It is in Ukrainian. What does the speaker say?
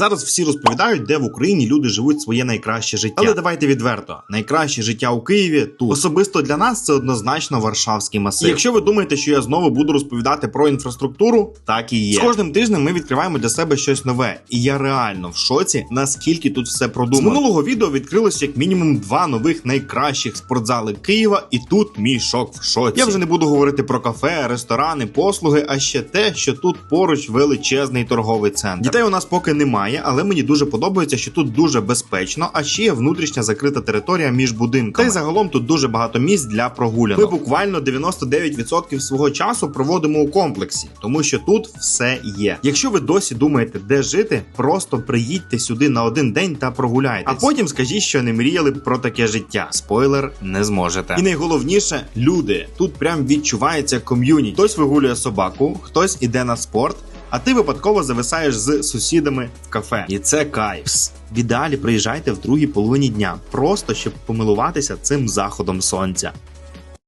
Зараз всі розповідають, де в Україні люди живуть своє найкраще життя. Але давайте відверто, найкраще життя у Києві тут особисто для нас це однозначно Варшавський масив. І якщо ви думаєте, що я знову буду розповідати про інфраструктуру, так і є. З кожним тижнем ми відкриваємо для себе щось нове, і я реально в шоці, наскільки тут все продумано. З минулого відео відкрилось як мінімум два нових найкращих спортзали Києва, і тут мій шок в шоці. Я вже не буду говорити про кафе, ресторани, послуги, а ще те, що тут поруч величезний торговий центр. Дітей у нас поки немає, але мені дуже подобається, що тут дуже безпечно, а ще є внутрішня закрита територія між будинками. Та й загалом тут дуже багато місць для прогулянок. Ми буквально 99% свого часу проводимо у комплексі, тому що тут все є. Якщо ви досі думаєте, де жити, просто приїдьте сюди на один день та прогуляйтесь. А потім скажіть, що не мріяли про таке життя. Спойлер, не зможете. І найголовніше люди. Тут прям відчувається ком'юніті. Хтось вигулює собаку, хтось іде на спорт. А ти випадково зависаєш з сусідами в кафе, і це кайф. Пс, В ідеалі приїжджайте в другій половині дня, просто щоб помилуватися цим заходом сонця.